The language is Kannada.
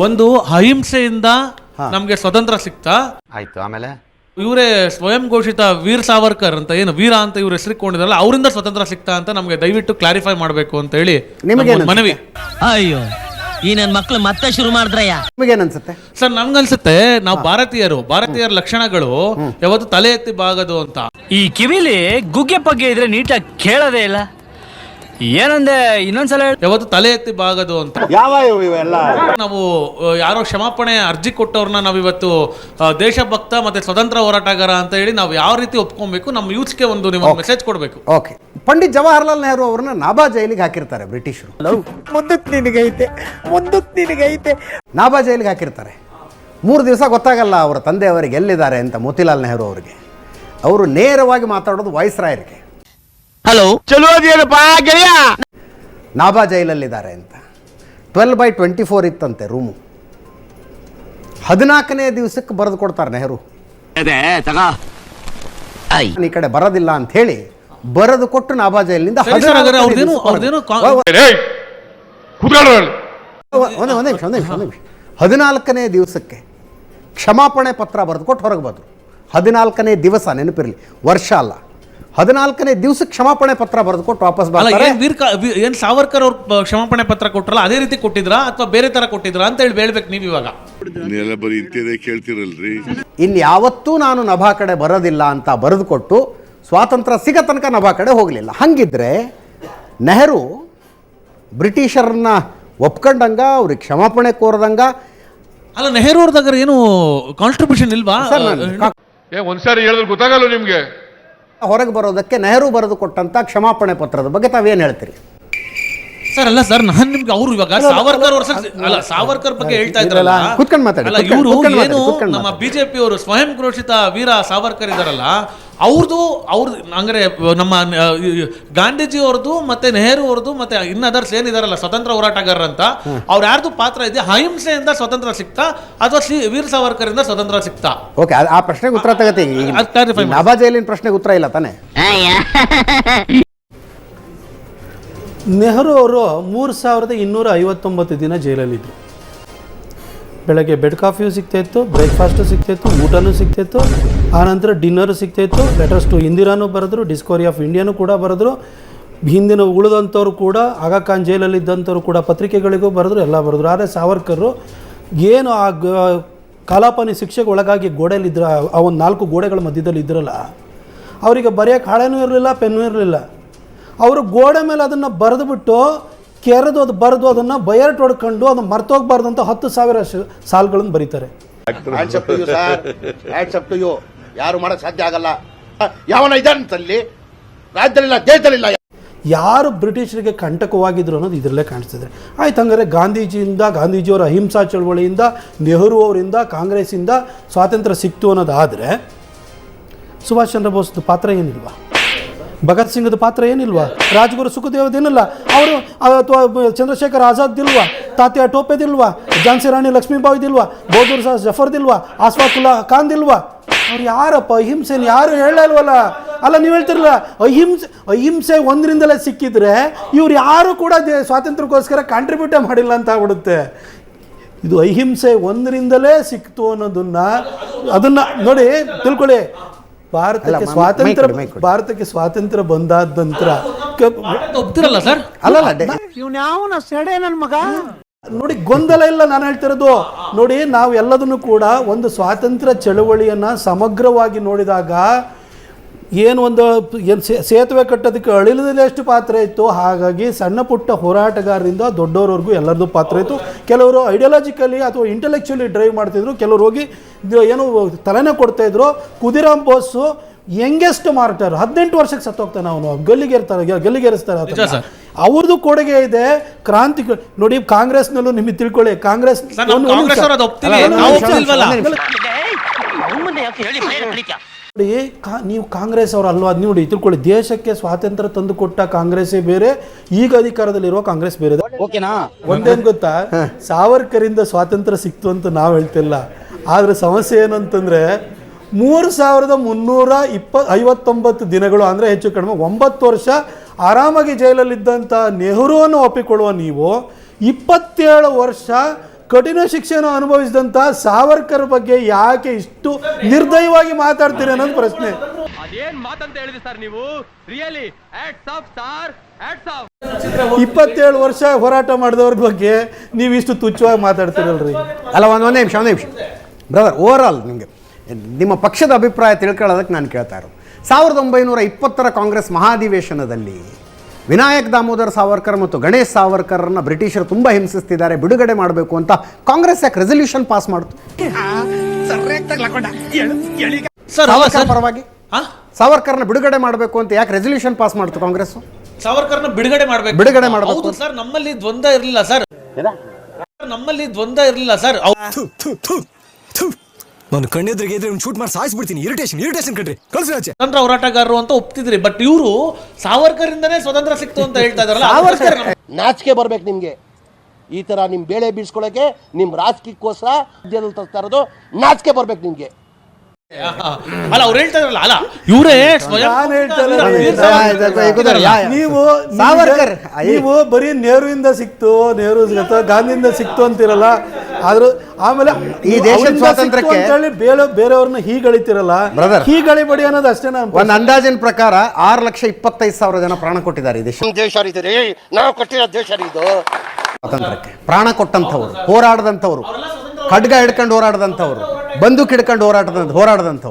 ಒಂದು ಅಹಿಂಸೆಯಿಂದ ನಮ್ಗೆ ಸ್ವತಂತ್ರ ಸಿಕ್ತಾ. ಆಯ್ತು ಆಮೇಲೆ? ಇವರೇ ಸ್ವಯಂ ಘೋಷಿತ ವೀರ್ ಸಾವರ್ಕರ್ ಅಂತ ಏನು ವೀರ ಅಂತ ಇವ್ರು ಹೆಸರಿಕೊಂಡಿದ್ರಲ್ಲ ಅವರಿಂದ ಸ್ವತಂತ್ರ ಸಿಕ್ತಾ ಅಂತ ನಮ್ಗೆ ದಯವಿಟ್ಟು ಕ್ಲಾರಿಫೈ ಮಾಡಬೇಕು ಅಂತ ಹೇಳಿ ನಿಮಗೆ ನಮ್ಮ ಮನವಿ. ಅಯ್ಯೋ ಈ ನನ್ನ ಮಕ್ಳು ಮತ್ತೆ ಶುರು ಮಾಡಿದ್ರಯ್ಯ? ನಿಮಗೇನನ್ಸುತ್ತೆ ಸರ್ ನಮ್ಗನ್ಸುತ್ತೆ ನಾವು ಭಾರತೀಯರು ಭಾರತೀಯರ ಲಕ್ಷಣಗಳು ಯಾವತ್ತು ತಲೆ ಎತ್ತಿ ಬಾಗದು ಅಂತ. ಈ ಕಿವಿಲಿ ಗುಗ್ಗೆ ಪಗ್ಗೆ ಇದ್ರೆ ನೀಟಾಗಿ ಕೇಳೋದೇ ಇಲ್ಲ. ಏನಂದೆ? ಇನ್ನೊಂದ್ಸಲ ಹೇಳು. ಯಾವತ್ತು ತಲೆ ಎತ್ತಿ ಬಾಗದು ಅಂತ. ಯಾವ ಇವೆಲ್ಲ? ನಾವು ಆ, ಯಾರೋ ಕ್ಷಮಾಪಣೆ ಅರ್ಜಿ ಕೊಟ್ಟವ್ರನ್ನ ನಾವಿವತ್ತು ಆ, ದೇಶಭಕ್ತ ಮತ್ತೆ ಸ್ವತಂತ್ರ ಹೋರಾಟಗಾರ ಅಂತ ಹೇಳಿ ನಾವು ಯಾವ ರೀತಿ ಒಪ್ಕೊಬೇಕು ನಮ್ಮ ಯೂತ್ಸ್ಗೆ ಒಂದು ನೀವು ಮೆಸೇಜ್ ಕೊಡಬೇಕು. ಓಕೆ ಪಂಡಿತ್ ಜವಾಹರ್ಲಾಲ್ ನೆಹರು ಅವ್ರನ್ನ ನಾಬಾ ಜೈಲಿಗೆ ಹಾಕಿರ್ತಾರೆ ಬ್ರಿಟಿಷರು. ಮುಂದಕ್ಕೆ ನಿನಗೈತೆ ಮುಂದಕ್ಕೆ ನಿನಗೈತೆ. ನಾಬಾ ಜೈಲಿಗೆ ಹಾಕಿರ್ತಾರೆ. ಮೂರು ದಿವಸ ಗೊತ್ತಾಗಲ್ಲ ಅವರ ತಂದೆಯವರಿಗೆ ಎಲ್ಲಿದ್ದಾರೆ ಅಂತ ಮೋತಿಲಾಲ್ ನೆಹರು ಅವರಿಗೆ. ಅವರು ನೇರವಾಗಿ ಮಾತಾಡೋದು ವಾಯ್ಸ್ ರಾಯರಿಗೆ ಹಲೋ. ನಾಬಾ ಜೈಲಲ್ಲಿದ್ದಾರೆ ಅಂತ. ಟ್ವೆಲ್ ಬೈ ಟ್ವೆಂಟಿ ಫೋರ್ ಇತ್ತಂತೆ ರೂಮು. ಹದಿನಾಲ್ಕನೇ ದಿವಸಕ್ಕೆ ಬರೆದು ಕೊಡ್ತಾರೆ ನೆಹರು. ಈ ಕಡೆ ಬರೋದಿಲ್ಲ ಅಂತ ಹೇಳಿ ಬರೆದು ಕೊಟ್ಟು ನಾಭಾ ಜೈಲಿನಿಂದ ಹದಿನಾಲ್ಕನೇ ದಿವಸಕ್ಕೆ ಕ್ಷಮಾಪಣೆ ಪತ್ರ ಬರೆದು ಕೊಟ್ಟು ಹೊರಗೆ ಬಂದರು. ಹದಿನಾಲ್ಕನೇ ದಿವಸ ನೆನಪಿರಲಿ. ವರ್ಷ ಅಲ್ಲ. ಹದಿನಾಲ್ಕನೇ ದಿವಸ ಕ್ಷಮಾಪಣೆ ಪತ್ರ ಬರೆದುಕೊಟ್ಟು ವಾಪಸ್ ಬರ್ತಾರೆ. ಏನ್ ವೀರ್ ಏನ್ ಸಾವರ್ಕರ್ ಅವ್ರ ಕ್ಷಮಾಪಣೆ ಪತ್ರ ಕೊಟ್ಟರಲ್ಲ ಅದೇ ರೀತಿ ಕೊಟ್ಟಿದ್ರಾ ಅಥವಾ ಬೇರೆ ತರ ಕೊಟ್ಟಿದ್ರಾ ಅಂತ ಹೇಳಿ ಹೇಳ್ಬೇಕು ನೀವು ಇವಾಗ? ನೀವೆಲ್ಲ ಯಾವತ್ತೂ ಇಂತಿದೆ ಕೇಳ್ತಿರಲ್ರಿ. ಇನ್ಯಾವತ್ತೂ ನಾನು ನಭಾ ಕಡೆ ಬರೋದಿಲ್ಲ ಅಂತ ಬರೆದುಕೊಟ್ಟು ಸ್ವಾತಂತ್ರ್ಯ ಸಿಗ ತನಕ ನಭಾ ಕಡೆ ಹೋಗಲಿಲ್ಲ. ಹಂಗಿದ್ರೆ ನೆಹರು ಬ್ರಿಟಿಷರನ್ನ ಒಪ್ಕೊಂಡಂಗ ಅವ್ರಿಗೆ ಕ್ಷಮಾಪಣೆ ಕೋರದಂಗ. ಅಲ್ಲ ನೆಹರು ಅವ್ರದಾಗ ಏನು ಕಾಂಟ್ರಿಬ್ಯೂಷನ್ ಇಲ್ವಾ? ಒಂದ್ಸಾರಿ ಹೇಳಿದ್ರೆ ಗೊತ್ತಾಗಲ್ಲ ನಿಮ್ಗೆ? ಹೊರಗೆ ಬರೋದಕ್ಕೆ ನೆಹರು ಬರೆದು ಕೊಟ್ಟಂತ ಕ್ಷಮಾಪಣೆ ಪತ್ರದ ಬಗ್ಗೆ ತಾವೇನು ಹೇಳ್ತೀರಿ? ಸರ್ ಅಲ್ಲ ಸರ್ ನಾನು ನಿಮ್ಗೆ ಅವ್ರು ಇವಾಗ ಸಾವರ್ಕರ್ ವರ್ಷ ಅಲ್ಲ ಸಾವರ್ಕರ್ ಬಗ್ಗೆ ಹೇಳ್ತಾ ಇದ್ರಲ್ಲ ಕುತ್ಕೊಂಡ್ ಮಾತಾಡಿ, ಅಲ್ಲ ಇವರು ಏನು ನಮ್ಮ ಬಿಜೆಪಿ ಅವರು ಸ್ವಯಂ ಘೋಷಿತ ವೀರ ಸಾವರ್ಕರ್ ಇದಾರಲ್ಲ ಅವ್ರದ್ದು ಅವ್ರದ್ದು ಅಂದ್ರೆ ನಮ್ಮ ಗಾಂಧೀಜಿ ಅವ್ರದ್ದು ಮತ್ತೆ ನೆಹರು ಅವ್ರದ್ದು ಮತ್ತೆ ಇನ್ ಅದರ್ಸ್ ಏನಿದಾರಲ್ಲ ಸ್ವತಂತ್ರ ಹೋರಾಟಗಾರರು ಅಂತ ಅವ್ರ ಯಾರ್ದು ಪಾತ್ರ ಇದೆ ಅಹಿಂಸೆಯಿಂದ ಸ್ವತಂತ್ರ ಸಿಕ್ತಾ ಅಥವಾ ಶ್ರೀ ವೀರ್ ಸಾವರ್ಕರ್ ಇಂದ ಸ್ವತಂತ್ರ ಸಿಕ್ತಾ ಓಕೆ ಆ ಪ್ರಶ್ನೆಗೆ ಉತ್ತರ ತಗತಿ ಜೈಲಿನ ಪ್ರಶ್ನೆಗೆ ಉತ್ತರ ಇಲ್ಲ ತಾನೆ ನೆಹರು ಅವರು ಮೂರು ಸಾವಿರದ ಇನ್ನೂರ ಐವತ್ತೊಂಬತ್ತು ದಿನ ಜೈಲಲ್ಲಿದ್ದರು ಬೆಳಗ್ಗೆ ಬೆಡ್ ಕಾಫಿಯೂ ಸಿಗ್ತಾಯಿತ್ತು ಬ್ರೇಕ್ಫಾಸ್ಟು ಸಿಗ್ತಾಯಿತ್ತು ಊಟನೂ ಸಿಗ್ತಾಯಿತ್ತು ಆನಂತರ ಡಿನ್ನರು ಸಿಗ್ತಾಯಿತ್ತು ಲೆಟರ್ಸ್ ಟು ಇಂದಿರಾನೂ ಬರೆದ್ರು ಡಿಸ್ಕವರಿ ಆಫ್ ಇಂಡಿಯಾನೂ ಕೂಡ ಬರೆದ್ರು, ಹಿಂದಿನ ಉಳಿದಂಥವ್ರು ಕೂಡ, ಆಗಾ ಖಾನ್ ಜೈಲಲ್ಲಿದ್ದಂಥವ್ರು ಕೂಡ ಪತ್ರಿಕೆಗಳಿಗೂ ಬರೆದ್ರು, ಎಲ್ಲ ಬರೆದ್ರು. ಆದರೆ ಸಾವರ್ಕರು ಏನು ಆ ಕಲಾಪನಿ ಶಿಕ್ಷೆಗೆ ಒಳಗಾಗಿ ಗೋಡೆಯಲ್ಲಿದ್ದರು ಆ ಒಂದು ನಾಲ್ಕು ಗೋಡೆಗಳ ಮಧ್ಯದಲ್ಲಿ ಇದ್ರಲ್ಲ ಅವರಿಗೆ ಬರೆಯೋಕ್ಕೆ ಹಾಳೆನೂ ಇರಲಿಲ್ಲ, ಪೆನ್ನೂ ಇರಲಿಲ್ಲ. ಅವರು ಗೋಡೆ ಮೇಲೆ ಅದನ್ನು ಬರೆದುಬಿಟ್ಟು ಕೆರೆದು ಅದು ಬರೆದು ಅದನ್ನು ಬಯರ್ಟ್ ಹೊಡ್ಕೊಂಡು ಅದು ಮರ್ತೋಗ್ಬಾರ್ದು ಅಂತ ಹತ್ತು ಸಾವಿರ ಸಾಲ್ಗಳನ್ನು ಬರೀತಾರೆ. Hands up to you sir hands up to you ಯಾರು ಮಾಡಕ್ ಸಾಧ್ಯ ಆಗಲ್ಲ. ಯಾವನ ಇದಲ್ಲಿ ರಾಜ್ಯದಲ್ಲಿಲ್ಲ ದೇಶದಲ್ಲಿಲ್ಲ. ಯಾರು ಬ್ರಿಟಿಷರಿಗೆ ಕಂಟಕವಾಗಿದ್ರು ಅನ್ನೋದು ಇದರಲ್ಲೇ ಕಾಣಿಸ್ತಿದೆ. ಆಯ್ತು ಹಂಗಾರೆ ಗಾಂಧೀಜಿಯಿಂದ ಗಾಂಧೀಜಿಯವರ ಅಹಿಂಸಾ ಚಳವಳಿಯಿಂದ ನೆಹರು ಅವರಿಂದ ಕಾಂಗ್ರೆಸ್ಸಿಂದ ಸ್ವಾತಂತ್ರ್ಯ ಸಿಕ್ತು ಅನ್ನೋದಾದರೆ ಸುಭಾಷ್ ಚಂದ್ರ ಬೋಸ್ದು ಪಾತ್ರ ಏನಿಲ್ವಾ? ಭಗತ್ ಸಿಂಗ್ದ ಪಾತ್ರ ಏನಿಲ್ವಾ? ರಾಜ್ಗುರು ಸುಖದೇವದೇನಿಲ್ಲ ಅವರು ಅಥವಾ ಚಂದ್ರಶೇಖರ್ ಆಜಾದ್ದಿಲ್ವಾ? ತಾತ್ಯ ಟೋಪೆದಿಲ್ವಾ? ಝಾನ್ಸಿ ರಾಣಿ ಲಕ್ಷ್ಮೀಬಾಯಿದಿಲ್ವಾ? ಬೌದೂರ್ ಸಾ ಜಫರ್ದಿಲ್ವಾ? ಆಸ್ಫಾಕುಲ್ಲಾ ಖಾನ್ದಿಲ್ವಾ? ಅವ್ರು ಯಾರಪ್ಪ, ಅಹಿಂಸೆನ ಯಾರು ಹೇಳಲ್ವಲ್ಲ ಅಲ್ಲ, ನೀವು ಹೇಳ್ತಿರಲ್ಲ ಅಹಿಂಸೆ ಅಹಿಂಸೆ ಒಂದರಿಂದಲೇ ಸಿಕ್ಕಿದ್ರೆ ಇವ್ರು ಯಾರು ಕೂಡ ದೇ- ಸ್ವಾತಂತ್ರ್ಯಕ್ಕೋಸ್ಕರ ಕಾಂಟ್ರಿಬ್ಯೂಟೇ ಮಾಡಿಲ್ಲ ಅಂತ ಆಗ್ಬಿಡುತ್ತೆ. ಇದು ಅಹಿಂಸೆ ಒಂದರಿಂದಲೇ ಸಿಕ್ತು ಅನ್ನೋದನ್ನ, ಅದನ್ನ ನೋಡಿ ತಿಳ್ಕೊಳ್ಳಿ. ಭಾರತಕ್ಕೆ ಸ್ವಾತಂತ್ರ್ಯ. ಭಾರತಕ್ಕೆ ಸ್ವಾತಂತ್ರ್ಯ ಬಂದಾದ ನಂತರ ಒಪ್ತಿರಲ್ಲ ಸರ್ ಅಲ್ಲಲ್ಲ ಸೆಡೆ ನನ್ನ ಮಗ? ನೋಡಿ ಗೊಂದಲ ಇಲ್ಲ ನಾನು ಹೇಳ್ತಿರೋದು. ನೋಡಿ ನಾವು ಎಲ್ಲದನ್ನು ಕೂಡ ಒಂದು ಸ್ವಾತಂತ್ರ್ಯ ಚಳವಳಿಯನ್ನ ಸಮಗ್ರವಾಗಿ ನೋಡಿದಾಗ ಏನು ಒಂದು ಏನು ಸೇ- ಸೇತುವೆ ಕಟ್ಟೋದಕ್ಕೆ ಅಳಿಲದಲ್ಲಿ ಎಷ್ಟು ಪಾತ್ರ ಇತ್ತು. ಹಾಗಾಗಿ ಸಣ್ಣ ಪುಟ್ಟ ಹೋರಾಟಗಾರರಿಂದ ದೊಡ್ಡವರವರೆಗೂ ಎಲ್ಲರದು ಪಾತ್ರ ಇತ್ತು. ಕೆಲವರು ಐಡಿಯಾಲಜಿಕಲಿ ಅಥವಾ ಇಂಟೆಲೆಕ್ಚುಲಿ ಡ್ರೈವ್ ಮಾಡ್ತಿದ್ರು. ಕೆಲವರು ಹೋಗಿ ಏನು ತಲೆನೇ ಕೊಡ್ತಾ ಇದ್ರು. ಕುದಿರಾಮ್ ಬೋಸು ಯಂಗೆಸ್ಟ್ ಮಾರ್ಟರ್ ಹದಿನೆಂಟು ವರ್ಷಕ್ಕೆ ಸತ್ತೋಗ್ತಾನೆ ಅವನು. ಗಲ್ಲಿಗೇರ್ತಾರೆ ಗಲ್ಲಿಗೇರಿಸ್ತಾರೆ. ಅವ್ರದ್ದು ಕೊಡುಗೆ ಇದೆ. ಕ್ರಾಂತಿ ನೋಡಿ ಕಾಂಗ್ರೆಸ್ನಲ್ಲೂ ನಿಮಗೆ ತಿಳ್ಕೊಳ್ಳಿ. ಕಾಂಗ್ರೆಸ್ ಕಾಂಗ್ರೆಸ್ ನೋಡಿ ಕಾ- ನೀವು ಕಾಂಗ್ರೆಸ್ ಅವರು ಅಲ್ವಾ? ಅದು ನೋಡಿ ತಿಳ್ಕೊಳ್ಳಿ. ದೇಶಕ್ಕೆ ಸ್ವಾತಂತ್ರ್ಯ ತಂದು ಕೊಟ್ಟ ಕಾಂಗ್ರೆಸ್ಸೇ ಬೇರೆ ಈಗ ಅಧಿಕಾರದಲ್ಲಿರುವ ಕಾಂಗ್ರೆಸ್ ಬೇರೆ. ಓಕೆನಾ? ಒಂದೇನ್ ಗೊತ್ತಾ? ಸಾವರ್ಕರಿಂದ ಸ್ವಾತಂತ್ರ್ಯ ಸಿಕ್ತು ಅಂತ ನಾವು ಹೇಳ್ತಿಲ್ಲ. ಆದ್ರೆ ಸಮಸ್ಯೆ ಏನು ಅಂತಂದ್ರೆ ಮೂರು ಸಾವಿರದ ಮುನ್ನೂರ ಇಪ್ಪ ಐವತ್ತೊಂಬತ್ತು ದಿನಗಳು ಅಂದರೆ ಹೆಚ್ಚು ಕಡಿಮೆ ಒಂಬತ್ತು ವರ್ಷ ಆರಾಮಾಗಿ ಜೈಲಲ್ಲಿದ್ದಂಥ ನೆಹರುವನ್ನು ಒಪ್ಪಿಕೊಳ್ಳುವ ನೀವು ಇಪ್ಪತ್ತೇಳು ವರ್ಷ ಕಠಿಣ ಶಿಕ್ಷೆಯನ್ನು ಅನುಭವಿಸಿದಂಥ ಸಾವರ್ಕರ್ ಬಗ್ಗೆ ಯಾಕೆ ಇಷ್ಟು ನಿರ್ದಯವಾಗಿ ಮಾತಾಡ್ತೀರಿ ಅನ್ನೋದು ಪ್ರಶ್ನೆ. ಅದೇನ್ ಮಾತಂತ ಹೇಳಿದ್ರಿ ಸರ್ ನೀವು? ರಿಯಲಿ ಸಾರ್ ಇಪ್ಪತ್ತೇಳು ವರ್ಷ ಹೋರಾಟ ಮಾಡಿದವ್ರ ಬಗ್ಗೆ ನೀವು ಇಷ್ಟು ತುಚ್ಛವಾಗಿ ಮಾತಾಡ್ತೀರಲ್ರಿ. ಅಲ್ಲ ಒಂದು ಒಂದೇ ನಿಮಿಷ ಒಂದೇ ನಿಮಿಷ. ಬ್ರದರ್ ಓವರ್ ಆಲ್ ನಿಮಗೆ ನಿಮ್ಮ ಪಕ್ಷದ ಅಭಿಪ್ರಾಯ ತಿಳ್ಕೊಳ್ಳೋದಕ್ಕೆ ನಾನು ಕೇಳ್ತಾ ಇರೋದು. ಸಾವಿರದ ಒಂಬೈನೂರ ಇಪ್ಪತ್ತರ ಕಾಂಗ್ರೆಸ್ ಮಹಾಧಿವೇಶನದಲ್ಲಿ ವಿನಾಯಕ್ ದಾಮೋದರ್ ಸಾವರ್ಕರ್ ಮತ್ತು ಗಣೇಶ್ ಸಾವರ್ಕರ್ನ ಬ್ರಿಟಿಷರು ತುಂಬ ಹಿಂಸಿಸ್ತಿದ್ದಾರೆ ಬಿಡುಗಡೆ ಮಾಡಬೇಕು ಅಂತ ಕಾಂಗ್ರೆಸ್ ಯಾಕೆ ರೆಸಲ್ಯೂಷನ್ ಪಾಸ್ ಮಾಡ್ತು ಪರವಾಗಿ? ಹಾ ಸಾವರ್ಕರ್ನ ಬಿಡುಗಡೆ ಮಾಡಬೇಕು ಅಂತ ಯಾಕೆ ರೆಸಲ್ಯೂಷನ್ ಪಾಸ್ ಮಾಡ್ತು ಕಾಂಗ್ರೆಸ್ ಸಾವರ್ಕರ್ನ ಬಿಡುಗಡೆ ಮಾಡಬೇಕು. ಬಿಡುಗಡೆ ಮಾಡಬೇಕು. ಸರ್ ನಮ್ಮಲ್ಲಿ ದ್ವಂದ್ವ ಇರಲಿಲ್ಲ ಸರ್. ನಮ್ಮಲ್ಲಿ ದ್ವಂದ್ವ ಇರಲಿಲ್ಲ ಸರ್. ನಾನು ಕಣ್ಣೆದ್ರಿಗೆ ಇದ್ರೆ ಶೂಟ್ ಮಾಡಿ ಸಾಯಿಸ್ಬಿಡ್ತೀನಿ. ಇರಿಟೇಷನ್ ಇರಿಟೇಷನ್ ಕಣ್ರಿ. ಕಳ್ಸಿ ಆಚೆ. ಸ್ವತಂತ್ರ ಹೋರಾಟಗಾರರು ಅಂತ ಒಪ್ತಿದ್ರಿ ಬಟ್ ಇವರು ಸಾವರ್ಕರಿಂದನೇ ಸ್ವತಂತ್ರ ಸಿಕ್ತು ಅಂತ ಹೇಳ್ತಾ ಇದಾರಲ್ಲ ಸಾವರ್ಕರ್ ನಾಚಿಕೆ ಬರ್ಬೇಕು ನಿಮ್ಗೆ. ಈ ತರ ನಿಮ್ ಬೇಳೆ ಬೀಳ್ಸ್ಕೊಳಕ್ಕೆ ನಿಮ್ ರಾಜಕೀಯಕ್ಕೋಸ್ಕರ ರಾಜ್ಯದಲ್ಲಿ ತರ್ತಾ ಇರೋದು ನಾಚಿಕೆ ಬರ್ಬೇಕು ನಿಮ್ಗೆ. ಅಲ್ಲ ಅವ್ರು ಹೇಳ್ತಾ ಇದ್ರಲ್ಲ ಅಲ್ಲ ಇವರೇ ನಾನು ನೀವು ಸಾವರ್ಕರ್. ನೀವು ಬರೀ ನೆಹರುವಿಂದ ಸಿಕ್ತು ನೆಹರು ಸಿಗತ್ತ ಗಾಂಧಿಯಿಂದ ಸಿಕ್ತು ಅಂತಿರಲ್ಲ ಆದ್ರೂ ಆಮೇಲೆ ಈ ದೇಶದ ಅವರಿಂದ ಸಿಕ್ತು ಸ್ವಾತಂತ್ರ್ಯಕ್ಕೆ- ಅಂತೇಳಿ ಬೇರೆ ಬೇರೆಯವ್ರನ್ನ ಹೀಗಳಿತಿರಲ್ಲ Brother. ಹೀಗಳಿಬೇಡಿ ಅನ್ನೋದು ಅಷ್ಟೇ ನಾನು ಒಂದು ಅಂದಾಜಿನ ಪ್ರಕಾರ ಆರು ಲಕ್ಷ ಇಪ್ಪತ್ತೈದು ಸಾವಿರ ಜನ ಪ್ರಾಣ ಕೊಟ್ಟಿದ್ದಾರೆ ಈ ದೇಶ ನಮ್ ದೇಶ ರೀ ನಾವು ಕಟ್ಟಿರೋ ದೇಶ ರೀ ಇದು ಸ್ವಾತಂತ್ರ್ಯಕ್ಕೆ. ಪ್ರಾಣ ಕೊಟ್ಟಂಥವ್ರು ಹೋರಾಡದಂಥವ್ರು ಖಡ್ಗ ಹಿಡ್ಕೊಂಡು ಹೋರಾಡದಂಥವ್ರು. ಬಂದೂಕ್ ಕಿಡ್ಕೊಂಡು ಹೋರಾಟದ ಹೋರಾಡದಂಥವ್ರು.